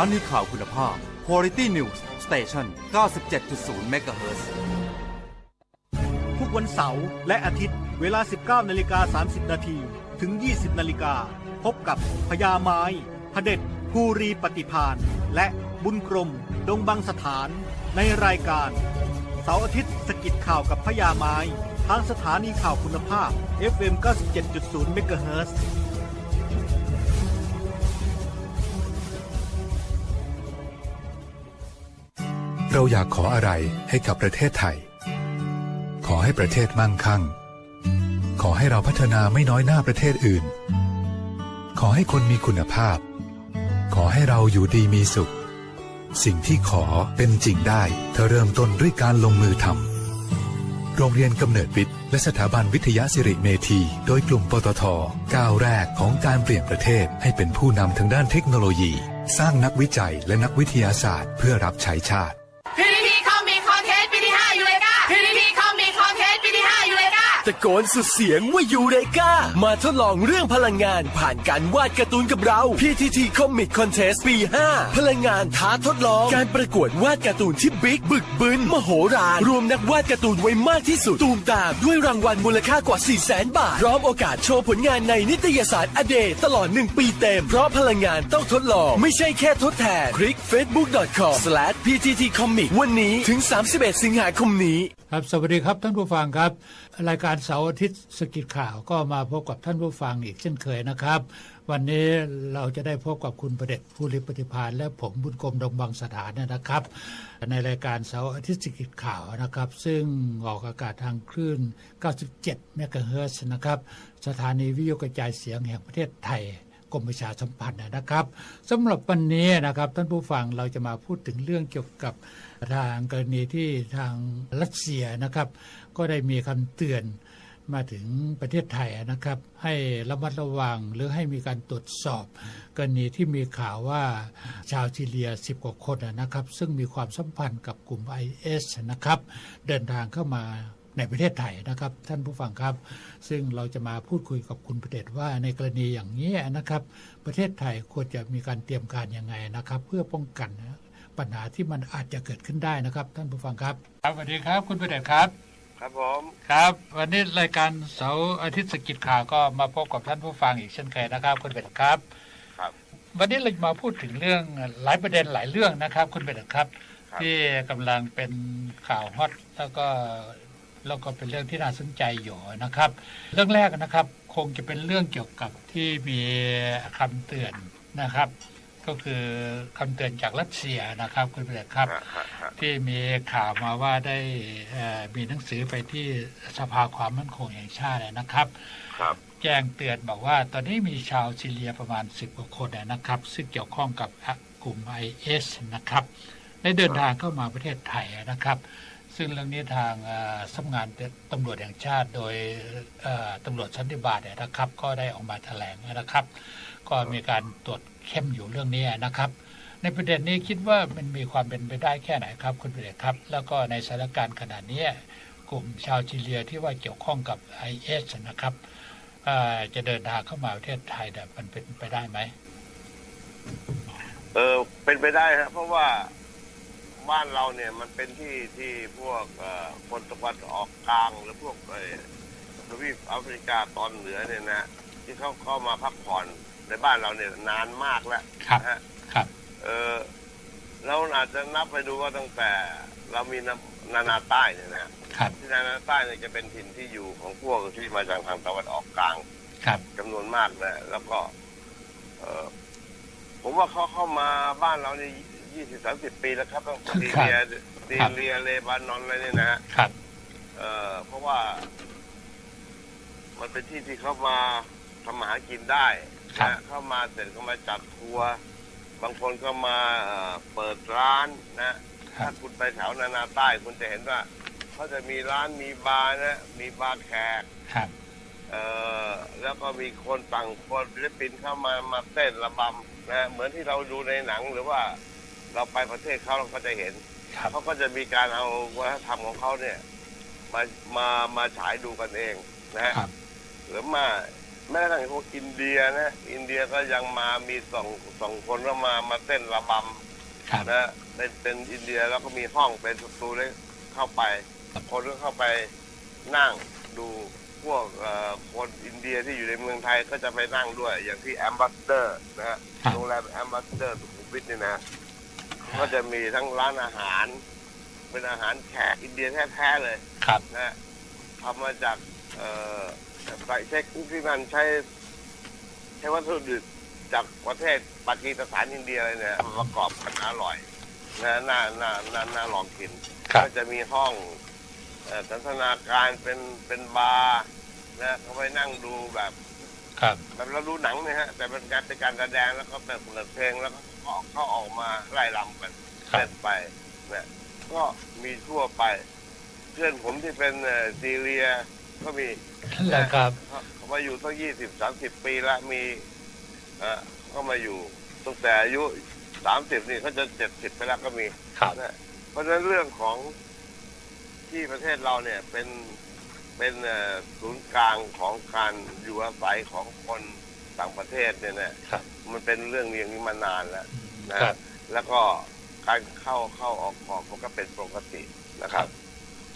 านีข่าวคุณภาพ Quality News Station 97.0 MHz ทุกวันเสาร์และอาทิตย์ เวลา 19นาฬิกา30 นาที ถึง 20 นาฬิกา พบกับพญาไม้พระเด็จภูรีปฏิพาน และบุญกรม ดงบังสถาน ในรายการ เสาร์อาทิตย์สกิดข่าวกับพญาไม้ ทางสถานีข่าวคุณภาพ FM 97.0 MHz เราอยากขออะไรให้กับประเทศไทย ขอให้ประเทศมั่งคั่ง ขอให้เราพัฒนาไม่น้อยหน้าประเทศอื่น ขอให้คนมีคุณภาพ ขอให้เราอยู่ดีมีสุข สิ่งที่ขอเป็นจริงได้เธอเริ่มต้นด้วยการลงมือทำโรงเรียนกำเนิดวิทย์และสถาบันวิทยาสิริเมธี โดยกลุ่มปตทก้าวแรกของการเปลี่ยนประเทศให้เป็นผู้นำทางด้านเทคโนโลยี สร้างนักวิจัยและนักวิทยาศาสตร์ เพื่อรับใช้ชาติ ตะโกนสุดเสียงว่ายูเรกามาทดลองเรื่องพลังงานผ่านการวาดการ์ตูนกับเรา PTT Comic Contest ปี 5 พลังงานท้าทดลอง การประกวดวาดการ์ตูนที่บิ๊กบึกบึนมโหฬารรวมนักวาดการ์ตูนไว้มากที่สุด ตูมตามด้วยรางวัลมูลค่ากว่า 4 0 0แสนบาท พร้อมโอกาสโชว์ผลงานในนิตยสารอเดตลอด 1 ปีเต็ม เพราะพลังงานต้องทดลอง ไม่ใช่แค่ทดแทนคลิก facebook.com/pttcomic วันนี้ถึง 31 สิงหาคมนี้ ครับ สวัสดีครับท่านผู้ฟังครับ รายการเสาร์อาทิตย์สกิดข่าวก็มาพบกับท่านผู้ฟังอีกเช่นเคยนะครับ วันนี้เราจะได้พบกับคุณประเด็จผู้ริปฏิพานและผมบุญกรมดงบางสถานนะครับ ในรายการเสาร์อาทิตย์สกิดข่าวนะครับ ซึ่งออกอากาศทางคลื่น 97เมกะเฮิรตซ์นะครับสถานีวิทยุกระจายเสียงแห่งประเทศไทยกรมประชาสัมพันธ์นะครับสำหรับวันนี้นะครับท่านผู้ฟังเราจะมาพูดถึงเรื่องเกี่ยวกับทางกรณีที่ทางรัสเซียนะครับ ก็ได้มีคำเตือน มาถึงประเทศไทยนะครับ ให้ระมัดระวังหรือให้มีการตรวจสอบ กรณีที่มีข่าวว่าชาวซีเรีย 10 กว่าคนนะครับ ซึ่งมีความสัมพันธ์กับกลุ่ม IS นะครับ เดินทางเข้ามาในประเทศไทยนะครับ ท่านผู้ฟังครับ ซึ่งเราจะมาพูดคุยกับคุณประเดชว่าในกรณีอย่างนี้นะครับ ประเทศไทยควรจะมีการเตรียมการยังไงนะครับ เพื่อป้องกันปัญหาที่มันอาจจะเกิดขึ้นได้นะครับ ท่านผู้ฟังครับครับสวัสดีครับ คุณประเดชครับ ครับผมครับ วันนี้รายการเสาร์อาทิตย์สกิจข่าวก็มาพบกับท่านผู้ฟังอีกเช่นเคยนะครับคุณประเดชครับ ครับ วันนี้เราจะมาพูดถึงเรื่องหลายประเด็นหลายเรื่องนะครับ คุณประเดชครับครับ ที่กำลังเป็นข่าวฮอตแล้วก็แล้วก็เป็นเรื่องที่น่าสนใจอยู่นะครับ เรื่องแรกนะครับ คงจะเป็นเรื่องเกี่ยวกับที่มีคำเตือนนะครับ ก็คือคำเตือนจากรัสเซียนะครับ คุณประเดชครับฮะฮะฮะที่มีข่าวมาว่าได้เอ่อมีหนังสือไปที่สภาความมั่นคงแห่งชาตินะครับครับแจ้งเตือนบอกว่า ตอนนี้มีชาวซีเรียประมาณ10กว่าคนนะครับ ซึ่งเกี่ยวข้องกับกลุ่ม IS นะครับได้เดินทางเข้ามาประเทศไทยนะครับ ซึ่งเรื่องนี้ทางเอ่อสำนักงานตำรวจแห่งชาติโดยเอ่อตำรวจสันติบาลเนี่ยนะครับ ก็ได้ออกมาแถลงนะครับ ก็มีการตรวจเข้มอยู่เรื่องนี้นะครับ ในประเด็นนี้คิดว่ามันมีความเป็นไปได้แค่ไหนครับคุณประเดชครับ แล้วก็ในสถานการณ์ขนาดนี้กลุ่มชาวซีเรียที่ว่าเกี่ยวข้องกับ IS นะครับจะเดินทางเข้ามาประเทศไทยเนี่ยมันเป็นไปได้ไหมเออเป็นไปได้ครับเพราะว่าบ้านเราเนี่ยมันเป็นที่ที่พวกคนตะวันออกกลางหรือพวกเอ่อทวีปแอฟริกาตอนเหนือเนี่ยนะ ที่เขาเข้ามาพักผ่อน ในบ้านเราเนี่ยนานมากแล้วครับนะฮะครับ เออเราอาจจะนับไปดูว่าตั้งแต่เรามีนานานาใต้เนี่ยนะครับที่นานาใต้เนี่ยจะเป็นถิ่นที่อยู่ของพวกที่มาจากทางตะวันออกกลาง ครับจำนวนมากนะแล้วก็ เออผมว่าเขาเข้ามาบ้านเรานี่ยี่สิบสามสิบปีแล้วครับตั้งแต่ซีเรียซีเรียเลบานอนอะไรเนี่ยนะฮะครับ เออเพราะว่า มันเป็นที่ที่เขามาทำมาหากินได้ ครับ นะเข้ามาเสร็จก็มาจัดทัวร์บางคนก็มาเอ่อเปิดร้านนะ ครัถ้าบ คุณไปแถวนานาใต้ คุณจะเห็นว่าเขาจะมีร้านมีบาร์นะมีบาร์แขก ครับ เอ่อแล้วก็มีคนต่างคนศิลปินเข้ามามาเต้นระบำนะเหมือนที่เราดูในหนังหรือว่าเราไปประเทศเขาเราก็จะเห็นครับ เขาก็จะมีการเอาวัฒนธรรมของเขาเนี่ยมามามาฉายดูกันเองนะฮะครับ หรือมา แม้กระทั่งพวกอินเดียนะ อินเดียก็ยังมามีสองสองคนก็มามาเต้นระบครับำนะเป็นเป็นอินเดียแล้วก็มีห้องเป็นประตูเล็กเข้าไป คนก็เข้าไปนั่งดูพวกเอ่อคนอินเดียที่อยู่ในเมืองไทยก็จะไปนั่งด้วย อย่างที่แอมบ s สเดอร์นะฮะครับ โรงแรมแอมบ s สเดอร์สุขุมวิทนี่นะ ก็จะมีทั้งร้านอาหาร เป็นอาหารแขกอินเดียแท้ๆเลย ครับ นะฮะทำมาจากเอ่อ ใส่เช็คที่มันใช้ ใช้วัตถุดิบจากประเทศปากีสถานอินเดียอะไรเนี่ยมาประกอบกันอร่อยนะน่าน่าน่าน่าลองกินครับ ก็จะมีห้องเอ่อสันทนาการเป็นเป็นบาร์นะเขาไปนั่งดูแบบ ครับ แบบเราดูหนังเนี่ยฮะ แต่เป็นการเป็นการแสดงแล้วก็เปิดเปิดเพลงแล้วก็ออกเขาออกมาไล่รำกันครับ เล่นไปเนี่ยก็มีทั่วไป เพื่อนผมที่เป็นเอ่อซีเรีย ก็มีนั่นแหละครับเขาเขามาอยู่ตั้งยี่สิบสามสิบปีแล้วมีเอ่อก็มาอยู่ตั้งแต่อายุสามสิบนี่เขาจะเจ็ดสิบไปแล้วก็มีครับ นะเพราะฉะนั้นเรื่องของที่ประเทศเราเนี่ยเป็นเป็นเอ่อศูนย์กลางของการอยู่อาศัยของคนต่างประเทศเนี่ยนะครับ มันเป็นเรื่องอย่างนี้มานานแล้ว นะครับ แล้วก็การเข้าเข้าออกออกมันก็เป็นปกตินะครับ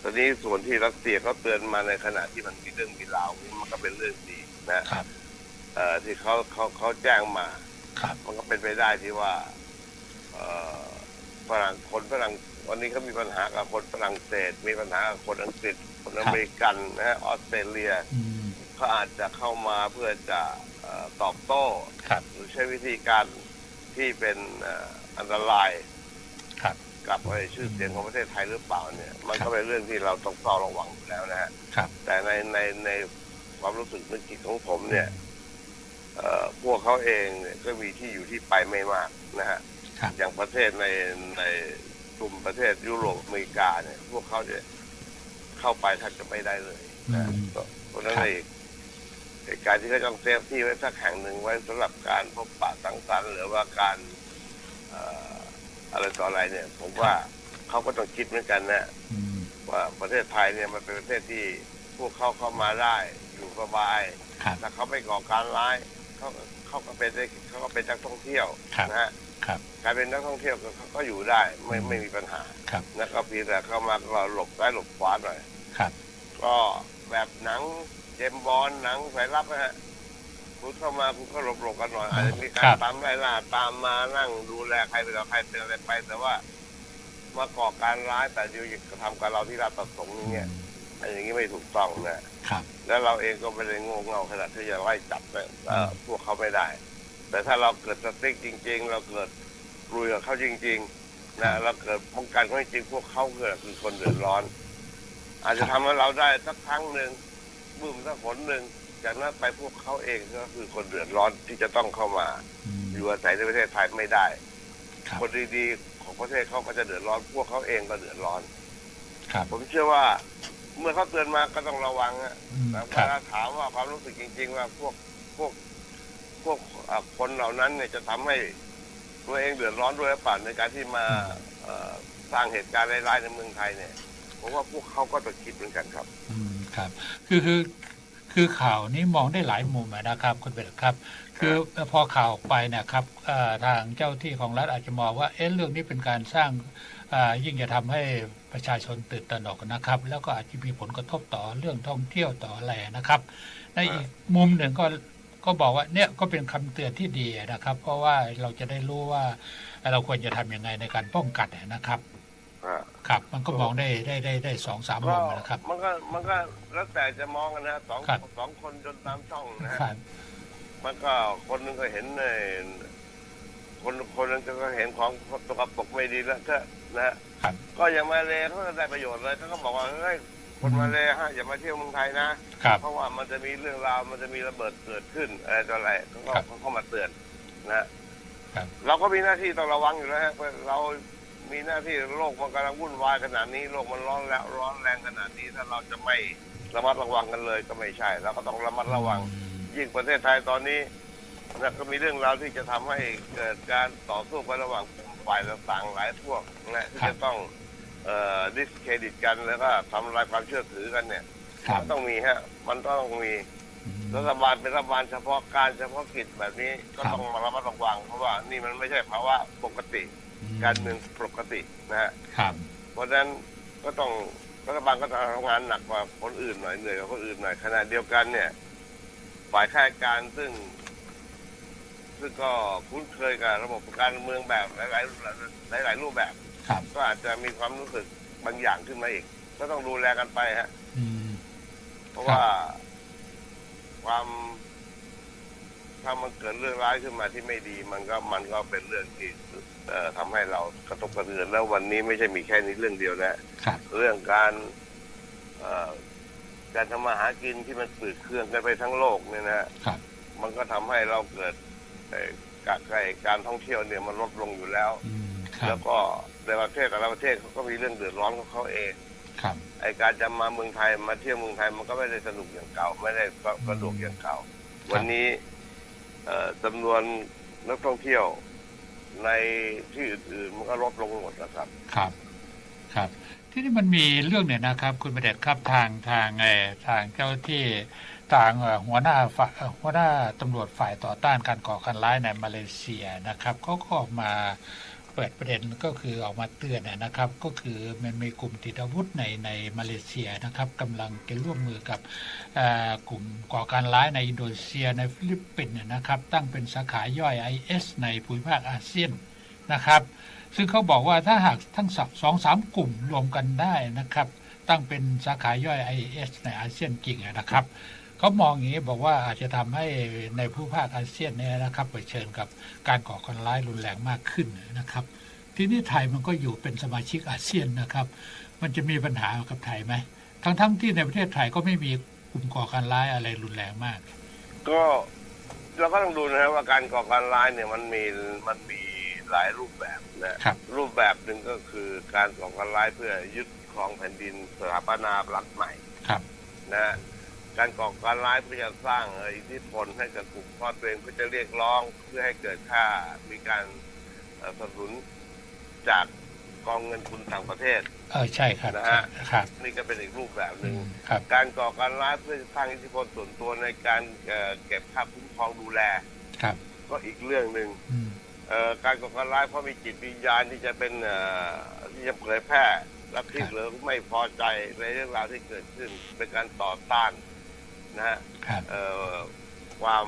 ตอนนี้ส่วนที่รัสเซียเขาเตือนมาในขณะที่มันมีเรื่องมีราวนี่มันก็เป็นเรื่องดีนะครับเอ่อที่เขาเขาเขาแจ้งมาครับมันก็เป็นไปได้ที่ว่า เอ่อฝรั่งคนฝรั่งวันนี้เขามีปัญหากับคนฝรั่งเศส มีปัญหากับคนอังกฤษคนอเมริกันนะฮะออสเตรเลียอืมเขาอาจจะเข้ามาเพื่อจะเอ่อตอบโต้ครับหรือใช้วิธีการที่เป็นเอ่ออันตรายครับ กับไอ้ชื่อเสียงของประเทศไทยหรือเปล่าเนี่ย มันครัก็บเป็นเรื่องที่เราต้องเฝ้าระวังอยู่แล้วนะฮะครับแต่ในในในความรู้สึกนึกคิดของผมเนี่ยเอ่อพวกเขาเองเนี่ยก็มีที่อยู่ที่ไปไม่มากนะฮะครับอย่างประเทศในในกลุ่มประเทศยุโรปอเมริกาเนี่ย พวกเขาจะเข้าไปแทบจะไม่ได้เลยนะอืมเพราะฉะนั้นครับเองเหตุการณ์ที่เขาต้องเซฟที่ไว้สักแห่งหนึ่งไว้สำหรับการพบปะสังสรรค์หรือว่าการเอ่ออะไรต่ออะไรเนี่ย ผมว่าเขาก็ต้องคิดเหมือนกันนะอืมว่าประเทศไทยเนี่ยมันเป็นประเทศที่พวกเขาเข้ามาได้อยู่สบาย ครับ ถ้าเขาไม่ก่อการร้ายเขาเขาก็เป็นได้เขาก็เป็นนักท่องเที่ยวครับ นะฮะครับ การเป็นนักท่องเที่ยวก็เขาก็อยู่ได้ไม่ไม่มีปัญหาครับ นะก็เพียงแต่เข้ามาก็หลบซ้ายหลบขวาหน่อย ครับ ก็แบบหนังเจมส์บอลหนังสายลับนะฮะ คุณเข้ามาคุณก็หลบหลบกันหน่อยอาจจะมีการครับตามไล่ล่าตามมานั่งดูแลใครไปต่อใครเป็นอะไรไป แต่ว่ามาก่อการร้ายแต่อยู่กระทำกับเราที่ราชประสงค์อย่างเงี้ยอันอย่างนี้ไม่ถูกต้องนะครับ แล้วเราเองก็ไม่ได้โง่เง่าขนาดที่จะไล่จับเนี่ยเอ่อพวกเขาไม่ได้ แต่ถ้าเราเกิดสติ๊กจริง ๆ เราเกิดรุยกับเขาจริง ๆ นะเราเกิดป้องกันเขาจริงๆพวกเขาเกิดคือคนเดือดร้อน อาจจะทำให้เราได้สักครั้งหนึ่งบึ้มสักผลหนึ่ง จากนั้นไปพวกเขาเองก็คือคนเดือดร้อนที่จะต้องเข้ามาอืมอยู่อาศัยในประเทศไทยไม่ได้ครับคนดีๆของประเทศเขาก็จะเดือดร้อน พวกเขาเองก็เดือดร้อนครับผมเชื่อว่าเมื่อเขาเตือนมาก็ต้องระวังอะอืมแต่ครัเวบลาถามว่าความรู้สึกจริง ๆ ว่าพวกพวกพวกอ่าคนเหล่านั้นเนี่ยจะทำให้ตัวเองเดือดร้อนด้วยหรือเปล่าในการที่มาเอ่อสร้างเหตุการณ์ร้ายๆในเมืองไทยเนี่ยผมว่าพวกเขาก็ต้องคิดเหมือนกันครับ อืมครับ คือคือ คือข่าวนี้มองได้หลายมุมนะครับคุณเบลครับ คือพอข่าวออกไปนะครับทางเจ้าที่ของรัฐอาจจะมองว่าเอ๊ะเรื่องนี้เป็นการสร้างยิ่งจะทำให้ประชาชนตื่นตระหนกนะครับ แล้วก็อาจจะมีผลกระทบต่อเรื่องท่องเที่ยวต่ออะไรนะครับ ในอีกมุมหนึ่งก็ก็บอกว่าเนี่ยก็เป็นคำเตือนที่ดีนะครับ เพราะว่าเราจะได้รู้ว่าเราควรจะทำยังไงในการป้องกันนะครับ ครับ มันก็มองได้ได้ได้ได้สองสามก็มุมนะครับ มันก็มันก็แล้วแต่จะมองกันนะสองครับสองคนจนตามช่องนะฮะครับมันก็คนหนึงก็เห็นในคนคนหนึงก็เห็นของตกปรกไม่ดีแล้วก็นะฮะครับก็อย่างมาเลเขาก็ได้ประโยชน์เลยเขาก็บอกว่าเฮ้ยคนมาเลฮะอย่ามาเที่ยวเมืองไทยนะครับเพราะว่ามันจะมีเรื่องราวมันจะมีระเบิดเกิดขึ้นอะไรต่ออะไรเขาก็ครับเขาก็มาเตือนนะฮะครับเราก็มีหน้าที่ต้องระวังอยู่แล้วฮะเพราะเรา มีหน้าที่โลกมันกำลังวุ่นวายขนาดนี้โลกมันร้อนแล้วร้อนแรงขนาดนี้ถ้าเราจะไม่ระมัดระวังกันเลยก็ไม่ใช่เราก็ต้องระมัดระวัง ยิ่งประเทศไทยตอนนี้นะก็มีเรื่องราวที่จะทำให้เกิดการต่อสู้กันระหว่างกลุ่มฝ่ายต่างๆหลายพวกนะที่ครับจะต้องเอ่อดิสเครดิตกันแล้วก็ทำลายความเชื่อถือกันเนี่ยครับมันต้องมีฮะ มันต้องมีอืมรัฐบาลเป็นรัฐบาลเฉพาะการเฉพาะกิจแบบนี้ก็ครับต้องมาระมัดระวังเพราะว่านี่มันไม่ใช่ภาวะปกติ การเมืองปกตินะฮะครับเพราะฉะนั้นก็ต้องรัฐบาลก็ต้องทำงานหนักกว่าคนอื่นหน่อยเหนื่อยกว่าคนอื่นหน่อยขณะเดียวกันเนี่ย ฝ่ายข้าราชการซึ่ง ซึ่งก็คุ้นเคยกับระบบการเมืองแบบหลายๆหลายๆรูปแบบครับก็อาจจะมีความรู้สึกบางอย่างขึ้นมาอีก ก็ต้องดูแลกันไปฮะอืมเพราะว่าความถ้ามันเกิดเรื่องร้ายขึ้นมาที่ไม่ดี มันก็มันก็เป็นเรื่องที่เอ่อ ทำให้เรากระทบกระเทือนแล้ววันนี้ไม่ใช่มีแค่นี้เรื่องเดียวนะครับเรื่องการเอ่อการทำมาหากินที่มันปืดเครื่องกันไปทั้งโลกเนี่ยนะครับมันก็ทำให้เราเกิดเอ่อการการท่องเที่ยวเนี่ยมันลดลงอยู่แล้วอืมครัแล้บวก็ในประเทศแต่ละประเทศเขาก็มีเรื่องเดือดร้อนของเขาเองครับไอการจะมาเมืองไทยมาเที่ยวเมืองไทยมันก็ไม่ได้สนุกอย่างเก่า ไม่ได้สะดวกอย่างเก่า วันนี้เอ่อจำนวนนักท่องเที่ยว ในที่อื่นๆมันก็ลดลงหมดนะครับ ครับ ครับ ที่นี่มันมีเรื่องเนี่ยนะครับ คุณประเดชครับทางทางไอทางเจ้าที่ทางหัวหน้าฝ่ายหัวหน้าตำรวจฝ่ายต่อต้านการก่อการร้ายในมาเลเซียนะครับเขาก็ออกมา เปิดประเด็นก็คือออกมาเตือนนะครับ ก็คือมันมีกลุ่มติดอาวุธในในมาเลเซียนะครับกำลังจะร่วมมือกับกลุ่มก่อการร้ายในอินโดนีเซียในฟิลิปปินส์นะครับ ตั้งเป็นสาขาย่อย IS ในภูมิภาคอาเซียนนะครับ ซึ่งเขาบอกว่าถ้าหากทั้งสองสามกลุ่มรวมกันได้นะครับ ตั้งเป็นสาขาย่อย IS ในอาเซียนจริงนะครับ เขามองอย่างนี้บอกว่าอาจจะทำให้ในภูมิภาคอาเซียนเนี่ยนะครับเผชิญกับการก่อการร้ายรุนแรงมากขึ้นนะครับ ที่นี่ไทยมันก็อยู่เป็นสมาชิกอาเซียนนะครับ มันจะมีปัญหากับไทยไหมทั้งทั้งๆที่ในประเทศไทยก็ไม่มีกลุ่มก่อการร้ายอะไรรุนแรงมาก ก็เราก็ต้องดูนะครับว่าการก่อการร้ายเนี่ยมันมีมันมีหลายรูปแบบนะครับรูปแบบหนึ่งก็คือการก่อการร้ายเพื่อยึดครองแผ่นดินสถาปนารัฐใหม่ครับนะฮะ การก่อการร้ายเพื่อจะสร้างเอ่ออิทธิพลให้กับกลุ่มพ่อตัวเองเพื่อจะเรียกร้องเพื่อให้เกิดค่ามีการเอ่อสนับสนุนจากกองเงินทุนต่างประเทศเออใช่ครับนะฮะครับนี่ก็เป็นอีกรูปแบบหอืนึ่งมครับการก่อการร้ายเพื่อสร้างอิทธิพลส่วนตัวในการเอ่อเก็บค่าคุ้มครองดูแลครับ ก็อีกเรื่องหนึ่งอืมเอ่อการก่อการร้ายเพราะมีจิตวิญญาณที่จะเป็นเอ่อที่จะเผยแพร่ลัทธิครับหรือไม่พอใจในเรื่องราวที่เกิดขึ้นเป็นการต่อต้าน นะฮะครับเอ่อความ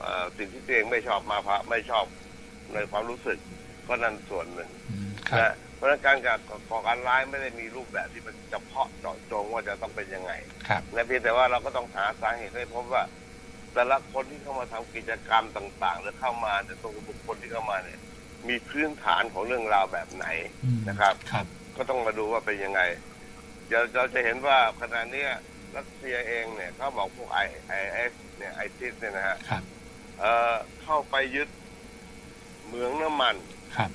เอ่อสิ่งที่ตัวเองไม่ชอบมาพะไม่ชอบในความรู้สึกก็นั่นส่วนหนึ่งอืมครับนะเพราะฉะนั้นการก่อการร้ายไม่ได้มีรูปแบบที่มันเฉพาะเจาะจงว่าจะต้องเป็นยังไงครับนะเพียงแต่ว่าเราก็ต้องหาสาเหตุให้พบว่า แต่ละคนที่เข้ามาทำกิจกรรมต่าง ๆ หรือเข้ามาแต่ยตัวบุคคลที่เข้ามาเนี่ย มีพื้นฐานของเรื่องราวแบบไหนอืมนะครับครับ ก็ต้องมาดูว่าเป็นยังไงเดี๋ยวเราจะเห็นว่าขณะเนี้ย รัสเซียเองเนี่ยเขาบอกพวกไอไอเอสเนี่ยไอซิสเนี่ยนะฮะครับเอ่อเข้าไปยึดเหมืองน้ำมันครับ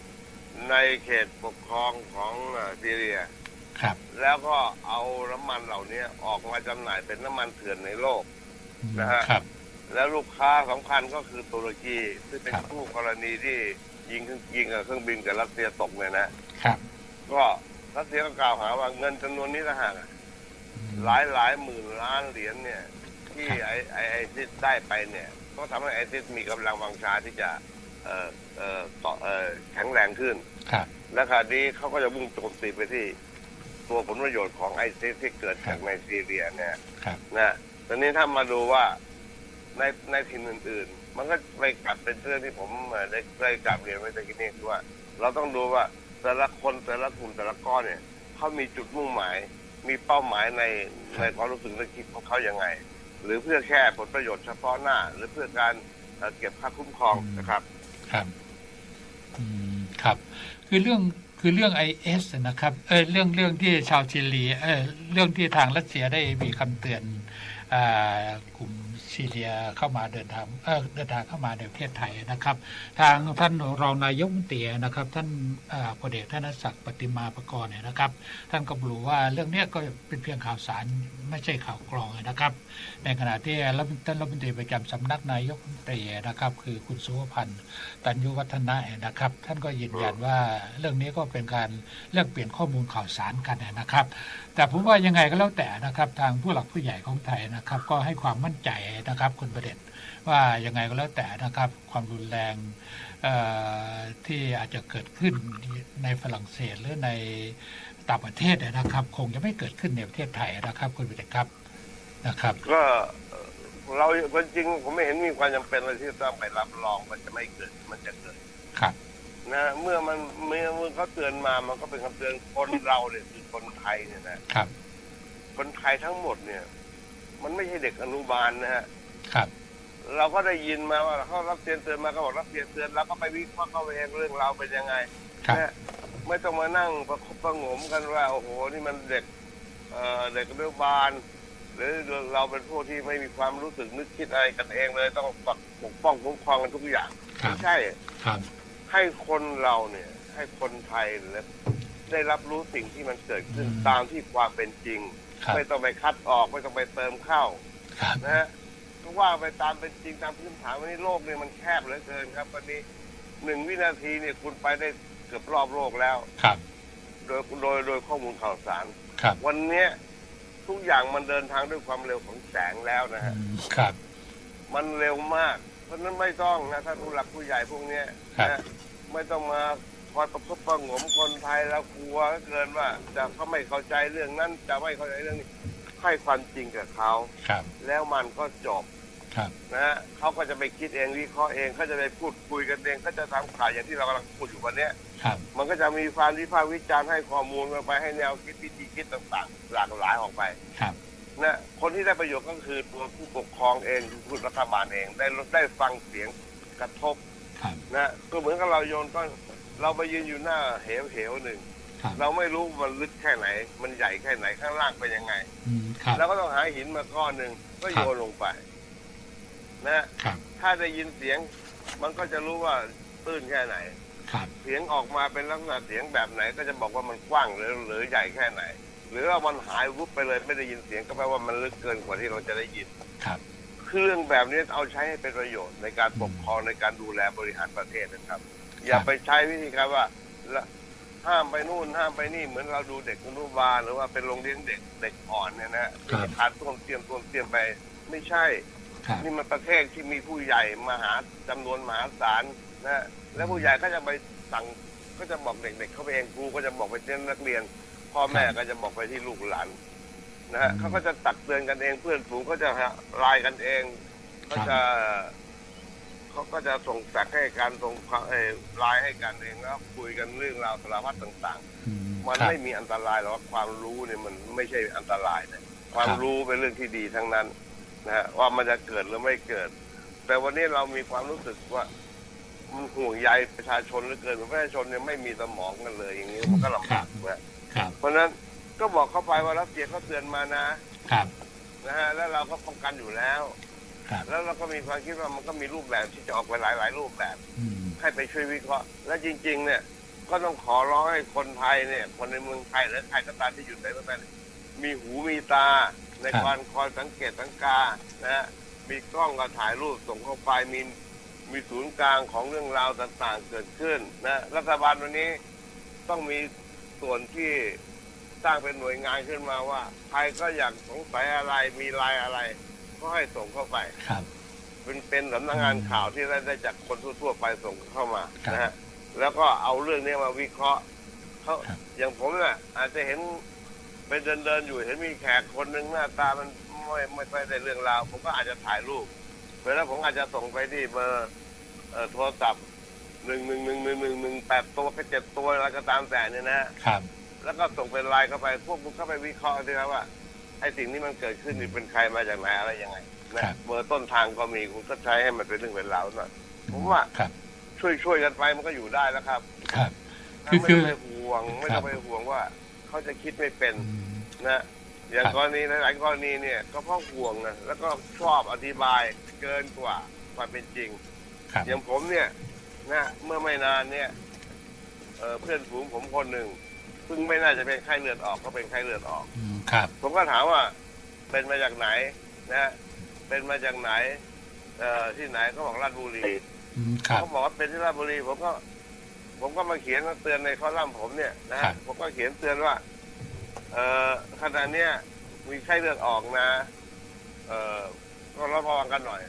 ในเขตปกครองของเอ่อซีเรีย ครับ แล้วก็เอาน้ำมันเหล่านี้ออกมาจำหน่ายเป็นน้ำมันเถื่อนในโลกอืมนะฮะครับ แล้วลูกค้าสำคัญก็คือตุรกีซึ่งเป็นครับคู่กรณีที่ยิงเครื่องยิงกับเครื่องบินกับรัสเซียตกเนี่ยนะครับ ก็รัสเซียก็กล่าวหาว่าเงินจำนวนนี้ต่างหากอะอืม หลายหลายหมื่นล้านเหรียญเนี่ย ที่ครับไอไอไอซิสได้ไปเนี่ยก็ทำให้ไอซิสมีกำลังวังชาที่จะเอ่อเอ่อต่อเอ่อแข็งแรงขึ้น ครับ และขณะนี้เขาก็จะมุ่งโจมตีไปที่ตัวผลประโยชน์ของไอซิสที่เกิดจากในซีเรียเนี่ยครับ นะตอนนี้ถ้ามาดูว่าในในถิ่นอื่น ๆ มันก็ไปกลับเป็นเรื่องที่ผมเอ่อได้ได้กลับเรียนไว้ตะกี้นี้คือว่า เราต้องดูว่าแต่ละคนแต่ละกลุ่มแต่ละก้อนเนี่ยเขามีจุดมุ่งหมาย มีเป้าหมายในในความรู้สึกนึกคิดของเขายังไง หรือเพื่อแค่ผลประโยชน์เฉพาะหน้า หรือเพื่อการเอ่อเก็บค่าคุ้มครองนะครับ ครับอืมครับ คือเรื่องคือเรื่องไอเอสนะครับเออเรื่องเรื่องที่ชาวชิลีเออเรื่องที่ทางรัสเซียได้มีคำเตือนอ่ากลุ่มซีเรียเข้ามาเดินทางเออเดินทางเข้ามาในประเทศไทยนะครับ ทางท่านรองนายกรัฐมนตรีนะครับ ท่านอ่าพลเอกธนศักดิ์ปฏิมาประกรณ์เนี่ยนะครับ ท่านก็บอกว่าเรื่องนี้ก็เป็นเพียงข่าวสารไม่ใช่ข่าวกรองนะครับ ในขณะที่รัฐท่านรัฐมนตรีประจำสำนักนายกรัฐมนตรีนะครับ คือคุณสุวพันธ์ตัญญวัฒนะนะครับ ท่านก็ยืนยันว่าเรื่องนี้ก็เป็นการแลกเปลี่ยนข้อมูลข่าวสารกันนะครับ แต่ผมว่ายังไงก็แล้วแต่นะครับ ทางผู้หลักผู้ใหญ่ของไทยนะครับ ก็ให้ความมั่นใจนะครับคุณประเด็นว่ายังไงก็แล้วแต่นะครับความรุนแรงเอ่อที่อาจจะเกิดขึ้นในฝรั่งเศสหรือในต่างประเทศนะครับ คงจะไม่เกิดขึ้นในประเทศไทยนะครับ คุณประเด็นครับนะครับ ก็เอ่อเราคนจริงผมไม่เห็นมีความจำเป็นเลยที่จะต้องไปรับรองมันจะไม่เกิดมันจะเกิดครับนะเมื่อมันเมื่อเมื่อเขาเตือนมามันก็เป็นคำเตือนคนเราเนี่ยคือคนไทยเนี่ยนะครับ คนไทยทั้งหมดเนี่ย มันไม่ใช่เด็กอนุบาลนะฮะครับเราก็ได้ยินมาว่าเขารับเตือนเตือนมาก็บอกรับเตือนเตือนเราก็ไปวิเคราะห์เข้าไปเองเรื่องเราวเป็นยังไงครับนะไม่ต้องมานั่งประคบประหงมกันว่าโอ้โหนี่มันเด็กเอ่อเด็กอนุบาลหรือเราเป็นพวกที่ไม่มีความรู้สึกนึกคิดอะไรกันเองเลย ต้องปกป้องคุ้มครองกันทุกอย่างครัไม่บใช่ครับ ให้คนเราเนี่ย ให้คนไทยเนี่ยได้รับรู้สิ่งที่มันเกิดขึ้นอืมตามที่ความเป็นจริงครับ ไม่ต้องไปคัดออกไม่ต้องไปเติมเข้าครับนะฮะก็ว่าไปตามเป็นจริงตามพื้นฐานวันนี้โลกเนี่ยมันแคบเหลือเกินครับ วันนี้หนึ่งวินาทีเนี่ยคุณไปได้เกือบรอบโลกแล้วครับ โดยโดยโดยข้อมูลข่าวสารครับ วันเนี้ยทุกอย่างมันเดินทางด้วยความเร็วของแสงแล้วนะอืฮะมครับ มันเร็วมาก เพราะฉะนั้นไม่ต้องนะถ้าผู้หลักผู้ใหญ่พวกเนี้ยครับนะไม่ต้องมา คอยประคบประหงมคนไทยแล้วกลัวเกินว่า จะเขาไม่เข้าใจเรื่องนั้น จะไม่เข้าใจเรื่องนี้ให้ความจริงกับเขาครับ แล้วมันก็จบครับนะฮะเขาก็จะไปคิดเองวิเคราะห์เองเขาจะไปพูดคุยกันเองเขาจะทำข่าวอย่างที่เรากำลังพูดอยู่วันเนี้ยครับมันก็จะมีความวิพากษ์วิจารณ์ให้ข้อมูลกันไปให้แนวคิดวิธีคิดต่างๆ หลากหลายออกไปครับนะคนที่ได้ประโยชน์ก็คือตัวผู้ปกครองเองผู้รัฐบาลเองได้ได้ฟังเสียงกระทบครับนะก็เหมือนกับเราโยนก็ เราไปยืนอยู่หน้าเหวเหวหนึ่ง ครับเราไม่รู้มันลึกแค่ไหน มันใหญ่แค่ไหนข้างล่างเป็นยังไง อืมครับ เราก็ต้องหาหินมาก้อนหนึ่งก็โยนลงไป นะ ครับ ถ้าได้ยินเสียง มันก็จะรู้ว่าตื้นแค่ไหน ครับ เสียงออกมาเป็นลักษณะเสียงแบบไหน ก็จะบอกว่ามันกว้างหรือหรือใหญ่แค่ไหน หรือว่ามันหายวุบไปเลยไม่ได้ยินเสียงก็แปลว่ามันลึกเกินกว่าที่เราจะได้ยิน ครับคือเรื่องแบบนี้เอาใช้ให้เป็นประโยชน์ในการปกครองในการดูแลบริหารประเทศนะครับ อย่าไปใช้วิธีการว่าละห้ามไปนู่นห้ามไปนี่เหมือนเราดูเด็กอนุบาลหรือว่าเป็นโรงเรียนเด็กเด็กอ่อนเนี่ยนะครับขาดต้วมเตรียมต้วมเตรียมไป ไม่ใช่ครับนี่มันประเทศที่มีผู้ใหญ่มหาจำนวนมหาศาลนะและผู้ใหญ่ก็จะไปสั่งก็จะบอกเด็กๆเขาไปเองครูก็จะบอกไปที่นักเรียน พ่อแม่ก็จะบอกไปที่ลูกหลานนะฮะอืมเขาก็จะตักเตือนกันเองเพื่อนฝูงก็จะไลายกันเองเขาจะ เขาก็จะส่งแฟกซ์ให้การส่งเอ่อไลน์ให้กันเองแล้วคุยกันเรื่องราวสารพัดต่างอืมๆมันครับไม่มีอันตรายหรอกความรู้เนี่ยมันไม่ใช่อันตรายนะความครับรู้เป็นเรื่องที่ดีทั้งนั้นนะฮะว่ามันจะเกิดหรือไม่เกิด แต่วันนี้เรามีความรู้สึกว่ามันห่วงใยประชาชนเหลือเกินประชาชนเนี่ยไม่มีสมองกันเลย อย่างนี้มันก็ลำบากนะครับเพราะฉะนั้นก็บอกเข้าไปว่ารัสเซียเขาเตือนมานะครับนะฮะแล้วเราก็ป้องกันอยู่แล้ว ครับ แล้วเราก็มีความคิดว่ามันก็มีรูปแบบที่จะออกไปหลาย ๆ รูปแบบ อืม ให้ไปช่วยวิเคราะห์ และจริง ๆ เนี่ย ก็ต้องขอร้องให้คนไทยเนี่ย คนในเมืองไทยหรือใครก็ตามที่อยู่ในเมืองไทยมีหูมีตา ในการคอยสังเกตสังกานะฮะมีกล้องก็ถ่ายรูปส่งเข้าไปมีมีศูนย์กลางของเรื่องราวต่างๆ เกิดขึ้นนะรัฐบาลวันนี้ต้องมีส่วนที่สร้างเป็นหน่วยงานขึ้นมาว่า ใครก็อยากสงสัยอะไรมีรายอะไร ก็ให้ส่งเข้าไป ครับ เป็นเป็นสำนักงานข่าวที่ได้ได้จากคนทั่วๆไปส่งเข้ามาครับนะฮะแล้วก็เอาเรื่องนี้มาวิเคราะห์เขาครับ อย่างผมน่ะ อาจจะเห็นไปเดินเดินๆอยู่เห็นมีแขกคนหนึ่งหน้าตามันไม่ไม่ค่อยได้เรื่องราว ผมก็อาจจะถ่ายรูปแล้วผมอาจจะส่งไปที่เบอร์เอ่อโทรศัพท์หนึ่งหนึ่งหนึ่งหนึ่งหนึ่งหนึ่งแปดตัวก็เจ็ดตัวอะไรก็ตามแต่เนี่ยนะฮะ ครับ แล้วก็ส่งเป็นไลน์เข้าไป พวกคุณเข้าไปวิเคราะห์ดีครับว่าไอ้สิ่งที่มันเกิดขึ้นนี่เป็นใครมาจากไหนอะไรยังไงนะครับเบอร์ต้นทางก็มีคุณก็ใช้ให้มันเป็นเรื่องเป็นราวหน่อยผมว่าครับช่วยช่วยๆกันไปมันก็อยู่ได้แล้วครับ ครับถ้าคือไม่คือต้องไปห่วงไม่ต้องไปห่วงว่า เขาจะคิดไม่เป็นอืมนะอย่างครับกรณีหลายๆกรณีเนี่ยก็เพราะห่วงนะแล้วก็ชอบอธิบายเกินกว่าความเป็นจริงครับอย่างผมเนี่ยนะเมื่อไม่นานเนี่ยเอ่อเพื่อนฝูงผมคนหนึ่ง ซึ่งไม่น่าจะเป็นไข้เลือดออกก็เป็นไข้เลือดออก อืมครับผมก็ถามว่าเป็นมาจากไหนนะ เป็นมาจากไหน เอ่อที่ไหนก็บอกราชบุรีอืมครับ เขาบอกว่าเป็นที่ราชบุรี ผมก็ ผมก็มาเขียนมาเตือนในคอลัมน์ผมเนี่ยนะครัฮะบผมก็เขียนเตือนว่า เอ่อขณะเนี้ยมีไข้เลือดออกนะ เอ่อก็ระวังกันหน่อย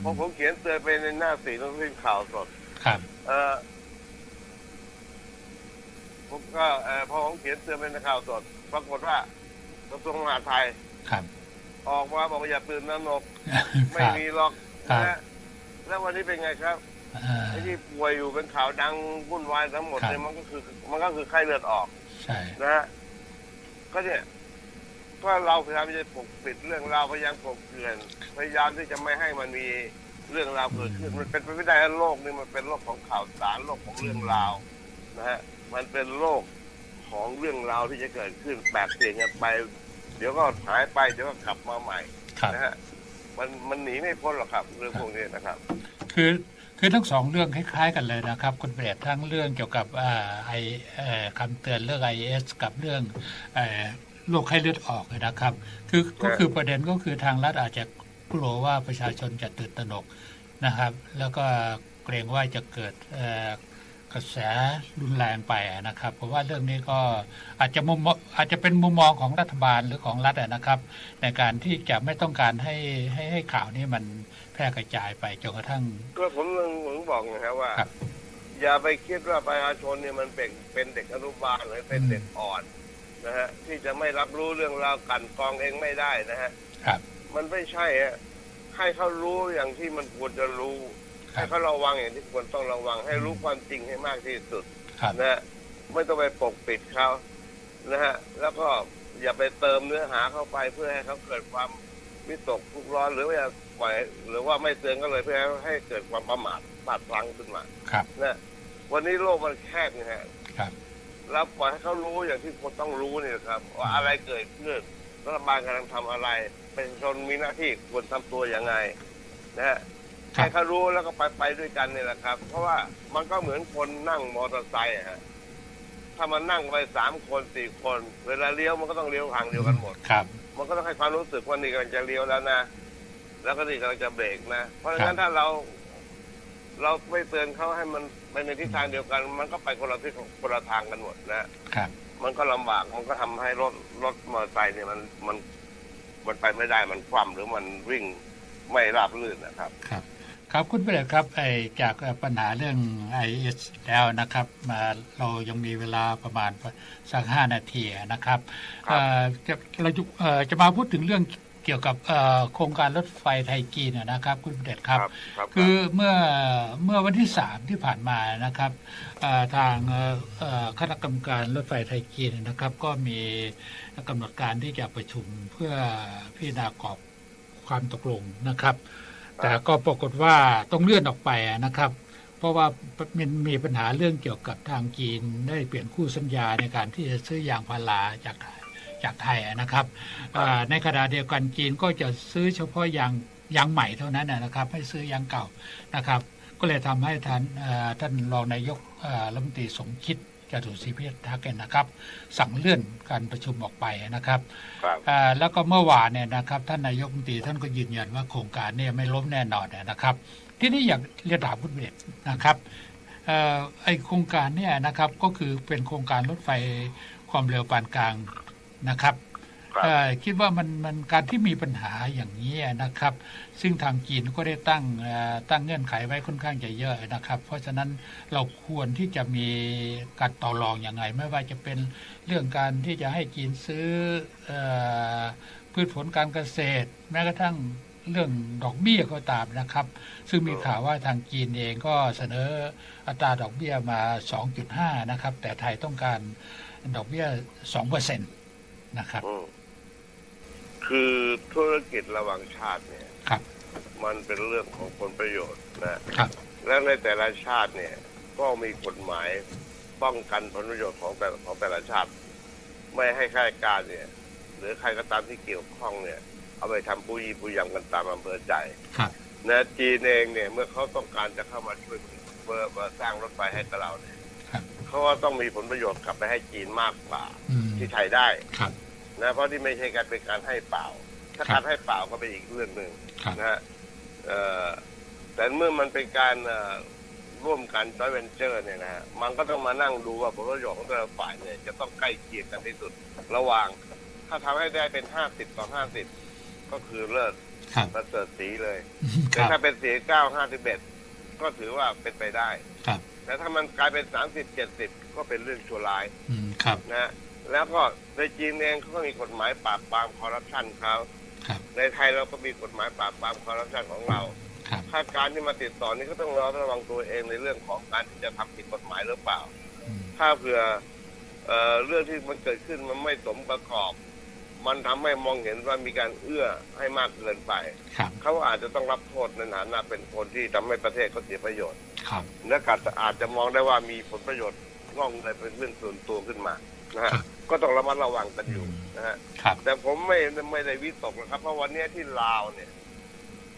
เพราะผมเขียนเตือนไปในหน้าสี่หนังสือข่าวสด ครับ เออ ผมก็เออพอผมเขียนเตือนเป็นข่าวสดปรากฏว่ากระทรวงมหาดไทยครับ ออกมาบอกว่าอย่าตื่นตระหนกคไม่รับมีหรอกครับ นะแล้ววันนี้เป็นไงครับเอ่อไอ้ที่ป่วยอยู่เป็นข่าวดังวุ่นวายทั้งหมดครับเนี่ยมันก็คือ มันก็คือไข้เลือดออก ใช่ นะฮะก็เนี่ยก็เราพยายามจะปกปิดเรื่องราวพยายามกลบเกลื่อนพยายามที่จะไม่ให้มันมีเรื่องราวเกิดขึ้น มันเป็นไปไม่ได้ว่าโลกนี่มันเป็นโลกของข่าวสารโลกของเรื่องราว นะฮะมันเป็นโลกของเรื่องราวที่จะเกิดขึ้นแปลกเปลี่ยนกันไป เดี๋ยวก็หายไปเดี๋ยวก็กลับมาใหม่ครับนะฮะมันมันหนีไม่พ้นหรอกครับ เรื่องพวกนี้นะครับ คือคือทั้งสองเรื่องคล้ายๆกันเลยนะครับคุณเปรตทั้งเรื่องเกี่ยวกับอ่าไอเอ่อคำเตือนเรื่องไอเอสกับเรื่องเอ่อโรคไข้เลือดออกนะครับ คือก็คือประเด็นก็คือทางรัฐอาจจะกลัวว่าประชาชนจะตื่นตระหนกนะครับ แล้วก็เกรงว่าจะเกิดเอ่อ กระแสรุนแรงไปนะครับเพราะว่าเรื่องนี้ก็อาจจะมุมมองอาจจะเป็นมุมมองของรัฐบาลหรือของรัฐนะครับ ในการที่จะไม่ต้องการให้ให้ให้ข่าวนี้มันแพร่กระจายไปจนกระทั่งก็ผมถึงบอกนะครับว่าครับอย่าไปคิดว่าประชาชนเนี่ยมันเป็นเป็นเด็กอนุบาลหรือเป็นเด็กอ่อนนะฮะที่จะไม่รับรู้เรื่องราวกลันกรองเองไม่ได้นะฮะครับมันไม่ใช่ฮะให้เขารู้อย่างที่มันควรจะรู้ครั ให้บเขาระวังอย่างที่ควรต้องระวังให้รู้ความจริงให้มากที่สุดครับนะฮะไม่ต้องไปปกปิดเขานะฮะแล้วก็อย่าไปเติมเนื้อหาเข้าไปเพื่อให้เขาเกิดความวิตกทุกข์ร้อนหรือว่าจะปล่อยหรือว่าไม่เตือนก็เลยเพื่อให้เกิดความประมาทพลาดพลั้งขึ้นมาครับนะวันนี้โลกมันแคบนะฮะครับเราปล่อยให้เขารู้อย่างที่คนต้องรู้เนี่ยครับ ว่าอะไรเกิดขึ้นรัฐบาลกำลังทำอะไรประชาชนมีหน้าที่ควรทำตัวยังไงนะฮะ ครับให้เขารู้แล้วก็ไปไปด้วยกันเนี่ยแหละครับ เพราะว่ามันก็เหมือนคนนั่งมอเตอร์ไซค์อะฮะถ้ามันนั่งไปสามคนสี่คน เวลาเลี้ยวมันก็ต้องเลี้ยวทางเดียวกันหมดครับ มันก็ต้องให้ความรู้สึกว่านี่กำลังจะเลี้ยวแล้วนะแล้วก็นี่กำลังจะเบรกนะเพราะฉะนั้นครับถ้าเรา เราไม่เตือนเขาให้มันไปในทิศทางเดียวกัน มันก็ไปคนละทิศคนละทางกันหมดนะครับ มันก็ลำบากมันก็ทำให้รถรถมอเตอร์ไซค์เนี่ยมันมันมันไปไม่ได้มันคว่ำหรือมันวิ่งไม่ราบรื่นนะครับ ครับ ครับคุณเปรตครับไอจากปัญหาเรื่องไอเอสแล้วนะครับมาเรายังมีเวลาประมาณสักห้านาทีนะครับครับเอ่อจะเราจะเอ่อจะมาพูดถึงเรื่องเกี่ยวกับเอ่อโครงการรถไฟไทยจีนนะนะครับ คุณเปรตครับครับคือเมื่อเมื่อวันที่สามที่ผ่านมานะครับเอ่อทางเอ่อเอ่อคณะกรรมการรถไฟไทยจีนนะครับ ก็มีกำหนดการที่จะประชุมเพื่อพิจารณากรอบความตกลงนะครับ แต่ก็ปรากฏว่าต้องเลื่อนออกไปนะครับ เพราะว่ามันมีปัญหาเรื่องเกี่ยวกับทางจีนได้เปลี่ยนคู่สัญญาในการที่จะซื้อยางพาราจากจากไทยนะครับในขณะเดียวกันจีนก็จะซื้อเฉพาะยางยางใหม่เท่านั้นนะครับไม่ซื้อยางเก่านะครับ ก็เลยทำให้ท่านท่านรองนายกรัฐมนตรีสมคิด จตุศรีพิทักษ์เนี่ยนะครับ สั่งเลื่อนการประชุมออกไปนะครับครับอ่าแล้วก็เมื่อวานเนี่ยนะครับ ท่านนายกรัฐมนตรีท่านก็ยืนยันว่าโครงการเนี่ยไม่ล้มแน่นอนนะครับ ที่นี่อยากเรียนถามคุณเบศนะครับเอ่อไอโครงการเนี่ยนะครับก็คือเป็นโครงการรถไฟความเร็วปานกลางนะครับ ครับเอ่อคิดว่ามันมันการที่มีปัญหาอย่างนี้นะครับ ซึ่งทางจีนก็ได้ตั้งเอ่อตั้งเงื่อนไขไว้ค่อนข้างจะเยอะนะครับ เพราะฉะนั้นเราควรที่จะมีการต่อรองอย่างไง ไม่ว่าจะเป็นเรื่องการที่จะให้จีนซื้อเออพืชผลการเกษตร แม้กระทั่งเรื่องดอกเบี้ยก็ตามนะครับ ซึ่งมีข่าวว่าทางจีนเองก็เสนออัตราดอกเบี้ยมา 2.5 นะครับ แต่ไทยต้องการดอกเบี้ย 2%นะครับอืม คือธุรกิจระหว่างชาติเนี่ย ครับ มันเป็นเรื่องของผลประโยชน์นะครับ และในแต่ละชาติเนี่ย ก็มีกฎหมายป้องกันผลประโยชน์ของแต่ของแต่ละชาติ ไม่ให้ข้าราชการเนี่ย หรือใครก็ตามที่เกี่ยวข้องเนี่ย เอาไปทำปุยปุยยำกันตามอำเภอใจครับ นะจีนเองเนี่ยเมื่อเขาต้องการจะเข้ามาช่วยเพื่อมาสร้างรถไฟให้กับเราเนี่ยครับ เขาก็ต้องมีผลประโยชน์กลับไปให้จีนมากกว่า อืมที่ไทยได้ ครับ นะเพราะที่ไม่ใช่การเป็นการให้เปล่า ถ้าครักาบรให้เปล่าก็เป็นอีกเรื่องหนึ่งครับนะฮะเอ่อแต่เมื่อมันเป็นการเอ่อร่วมกันจอยเวนเจอร์เนี่ยนะฮะมันก็ต้องมานั่งดูว่าผลประโยชน์ของแต่ละฝ่ายเนี่ยจะต้องใกล้เคียงกันที่สุดระหว่าง ถ้าทำให้ได้เป็นห้าสิบต่อห้าสิบก็คือเลิศครับประเสริฐสีเลยคแต่รับถ้าเป็นสีเก้าห้าสิบเอ็ดก็ถือว่าเป็นไปได้ครับแต่ถ้ามันกลายเป็นสามสิบเจ็ดสิบก็เป็นเรื่องชั่วร้ายอืมครับนะฮะ แล้วก็ในจีนเองเขาก็มีกฎหมายปราบปรามคอร์รัปชันเขาครับ ในไทยเราก็มีกฎหมายปราบปรามคอร์รัปชันของเราครับถ้าการที่มาติดต่อนี่ก็ต้องระวังตัวเองในเรื่องของการที่จะทำผิดกฎหมายหรือเปล่าอืมถ้าเผื่อเอ่อเรื่องที่มันเกิดขึ้นมันไม่สมประกอบ มันทำให้มองเห็นว่ามีการเอื้อให้มากเกินไปครับเขาอาจจะต้องรับโทษในฐานะเป็นคนที่ทำให้ประเทศเขาเสียประโยชน์ครับและก็อาจจะมองได้ว่ามีผลประโยชน์งอกเงยเป็นเรื่องส่วนตัวขึ้นมา นะฮะครับก็ต้องระมัดระวังกันอยู่อืมนะฮะครับ แต่ผมไม่ไม่ได้วิตกนะครับ เพราะวันนี้ที่ลาวเนี่ย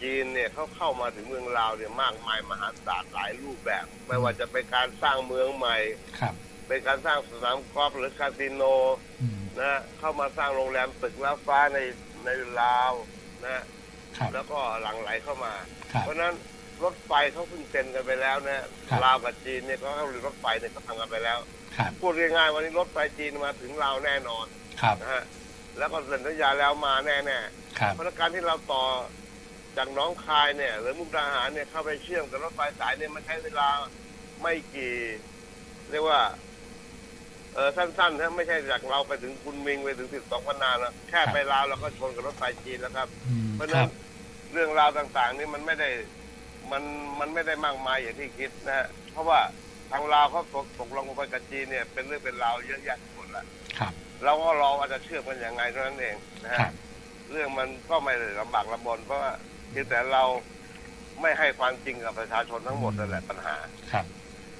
จีนเนี่ยเขาเข้ามาถึงเมืองลาวเนี่ยมากมายมหาศาลหลายรูปแบบ ไม่ว่าจะเป็นการสร้างเมืองใหม่ครับเป็นการสร้างสนามกอล์ฟหรือคาสิโนอืมนะเข้ามาสร้างโรงแรมตึกล้าฟ้าในในลาวนะครับแล้วก็หลั่งไหลเข้ามาครับเพราะฉะนั้นรถไฟเขาเพิ่งเซ็นกันไปแล้วนะครับลาวกับจีนเนี่ยก็เขารถไฟเนี่ยเขาทำกันไปแล้ว ครับ พูดง่ายๆวันนี้รถไฟจีนมาถึงลาวแน่นอนครับนะฮะแล้วก็เซ็นสัญญาแล้วมาแน่ครับๆเพราะฉะนั้นการที่เราต่อจากหน้องคายเนี่ย หรือมุกดาหารเนี่ยเข้าไปเชื่อมกับรถไฟสายเนี่ยมันใช้เวลาไม่กี่ เรียกว่า เออสั้นๆถ้าไม่ใช่จากเราไปถึงคุณมิงไปถึงสิบสองพันนานะแค่ไปลาวเราก็ชนกับรถไฟจีนแล้วครับอืมเพราะฉะคนั้รันบเรื่องราวต่างๆ นี่มันไม่ได้ มันมันไม่ได้มากมายอย่างที่คิดนะฮะเพราะว่า ทางลาวเขาตกตกลงไปกับจีนเนี่ย เป็นเรื่องเป็นราวเยอะแยะหมดละครับเราก็รอว่าจะเชื่อมกันยังไงเท่านั้นเองนะครัฮะบเรื่องมันก็ไม่ได้ลำบากลำบนเพราะว่าเพียงแต่เราไม่ให้ความจริงกับประชาชนทั้งหมดนั่นแหละปัญหาครับ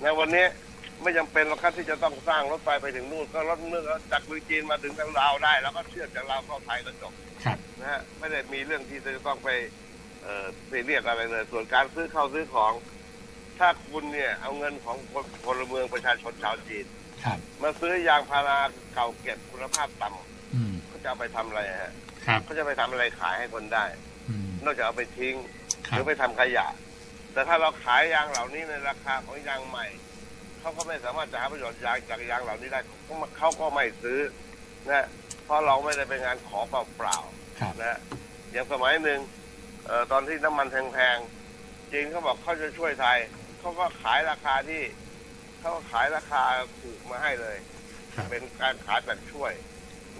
ในวันนี้ไม่จำเป็นหรอกครับที่จะต้องสร้างรถไฟไปถึงนู่นก็รถเมื่อจากเมืองจีนมาถึงทางลาวได้ แล้วก็เชื่อมจากลาวเข้าไทยก็จบครับนะฮะไม่ได้มีเรื่องที่จะต้องไปเอ่อไปเรียกอะไรเลย ส่วนการซื้อเข้าซื้อของ ถ้าคุณเนี่ยเอาเงินของคนพลเมืองประชาชนชาวจีนครับมาซื้อยางพาราเก่าเก็บคุณภาพต่ำอืมเขาจะเอาไปทำอะไรฮะครับเขาจะไปทำอะไรขายให้คนได้ อืมนอกจากเอาไปทิ้ง คหรัรืบอไปทำขยะ แต่ถ้าเราขายยางเหล่านี้ในราคาของยางใหม่ เขาก็ไม่สามารถจะหาประโยชน์ยางจากยางเหล่านี้ได้เขาก็เขาก็ไม่ซื้อนะเพราะเราไม่ได้เป็นงานขอเปล่าๆครับนะฮะอย่างสมัยหนึ่งเอ่อตอนที่น้ำมันแพงๆจีนเขาบอกเขาจะช่วยไทย เขาก็ขายราคาที่เขาก็ขายราคาถูกมาให้เลย ครับ เป็นการขายแบบช่วย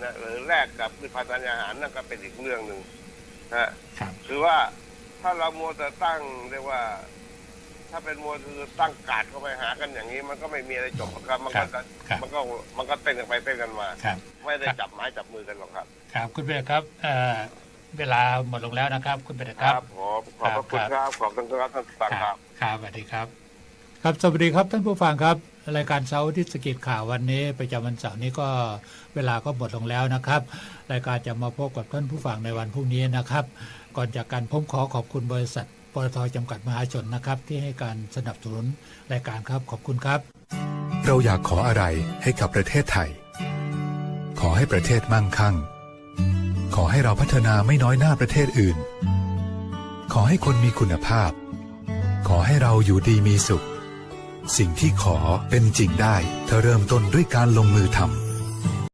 นะหรือแลกกับพืชพันธุ์ธัญญาหารนั่นก็เป็นอีกเรื่องหนึ่งนะฮะ ครับ คือว่าถ้าเรามัวแต่ตั้งเรียกว่า ถ้าเป็นมัวคือตั้งการดเข้าไปหากันอย่างนี้ มันก็ไม่มีอะไรจบหรอกครับมันครัก็บจะครับ มันก็มันก็เต้นกันไปเต้นกันมา ครับ ไม่ได้จับไม้จับมือกันหรอกครับ ครับคุณเบลครับเอ่อ เวลาหมดลงแล้วนะครับ คุณเบลครับผมขอบพระคุณครับ ขอบคุณครับท่านผู้ฟังครับ ครับสวัสดีครับ ครับสวัสดีครับท่านผู้ฟังครับ รายการเสาร์อาที่สกิจข่าววันนี้ประจำวันเสาร์นี้ก็เวลาก็หมดลงแล้วนะครับ รายการจะมาพบกับท่านผู้ฟังในวันพรุ่งนี้นะครับ ก่อนจากการผมขอขอบคุณบริษัทปตทจำกัดมหาชนนะครับ ที่ให้การสนับสนุนรายการครับขอบคุณครับ เราอยากขออะไรให้กับประเทศไทย ขอให้ประเทศมั่งคั่ง ขอให้เราพัฒนาไม่น้อยหน้าประเทศอื่น ขอให้คนมีคุณภาพ ขอให้เราอยู่ดีมีสุข สิ่งที่ขอเป็นจริงได้ เธอเริ่มต้นด้วยการลงมือทำ